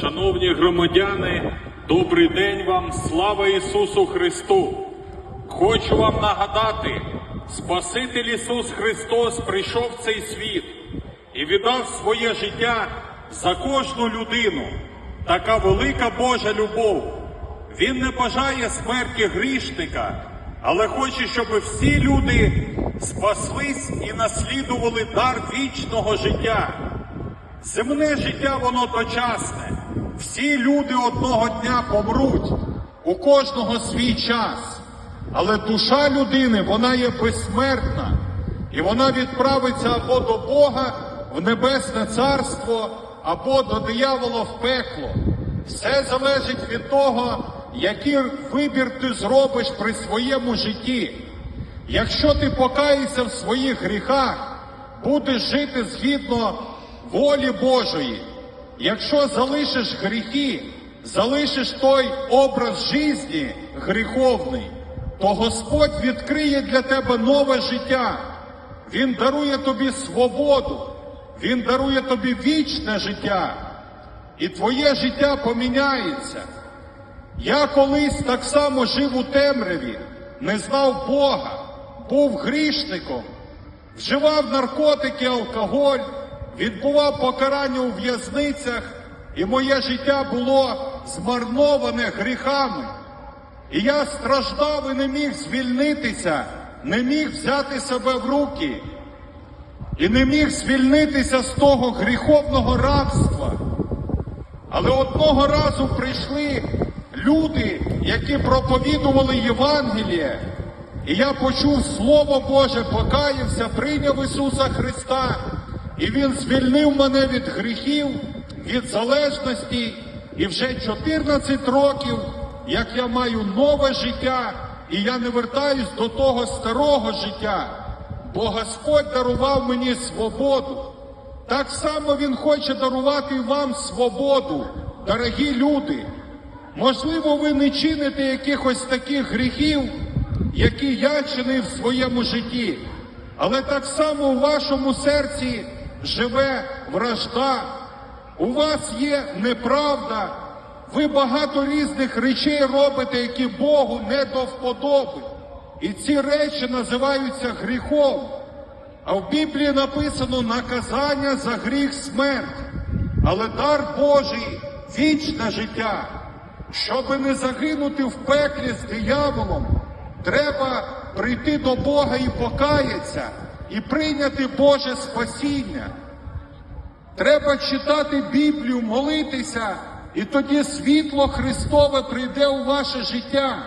Шановні громадяни, добрий день вам, слава Ісусу Христу! Хочу вам нагадати, Спаситель Ісус Христос прийшов в цей світ і віддав своє життя за кожну людину. Така велика Божа любов. Він не бажає смерті грішника, але хоче, щоб всі люди спаслись і наслідували дар вічного життя. Земне життя воно дочасне. Всі люди одного дня помруть, у кожного свій час. Але душа людини, вона є безсмертна, і вона відправиться або до Бога в небесне царство, або до диявола в пекло. Все залежить від того, який вибір ти зробиш при своєму житті. Якщо ти покаєшся в своїх гріхах, будеш жити згідно волі Божої. Якщо залишиш гріхи, залишиш той образ житті гріховний, то Господь відкриє для тебе нове життя. Він дарує тобі свободу, Він дарує тобі вічне життя, і твоє життя поміняється. Я колись так само жив у темряві, не знав Бога, був грішником, вживав наркотики, алкоголь, відбував покарання у в'язницях, і моє життя було змарноване гріхами. І я страждав і не міг звільнитися, не міг взяти себе в руки, і не міг звільнитися з того гріховного рабства. Але одного разу прийшли люди, які проповідували Євангеліє, і я почув Слово Боже, покаявся, прийняв Ісуса Христа, і Він звільнив мене від гріхів, від залежності, і вже 14 років, як я маю нове життя, і я не вертаюсь до того старого життя, бо Господь дарував мені свободу. Так само Він хоче дарувати вам свободу, дорогі люди. Можливо, ви не чините якихось таких гріхів, які я чинив в своєму житті, але так само у вашому серці живе вражда, у вас є неправда, ви багато різних речей робите, які Богу не до вподоби. І ці речі називаються гріхом. А в Біблії написано наказання за гріх смерть, але дар Божий вічне життя. Щоби не загинути в пеклі з дияволом, треба прийти до Бога і покаятися, і прийняти Боже спасіння. Треба читати Біблію, молитися, і тоді світло Христове прийде у ваше життя.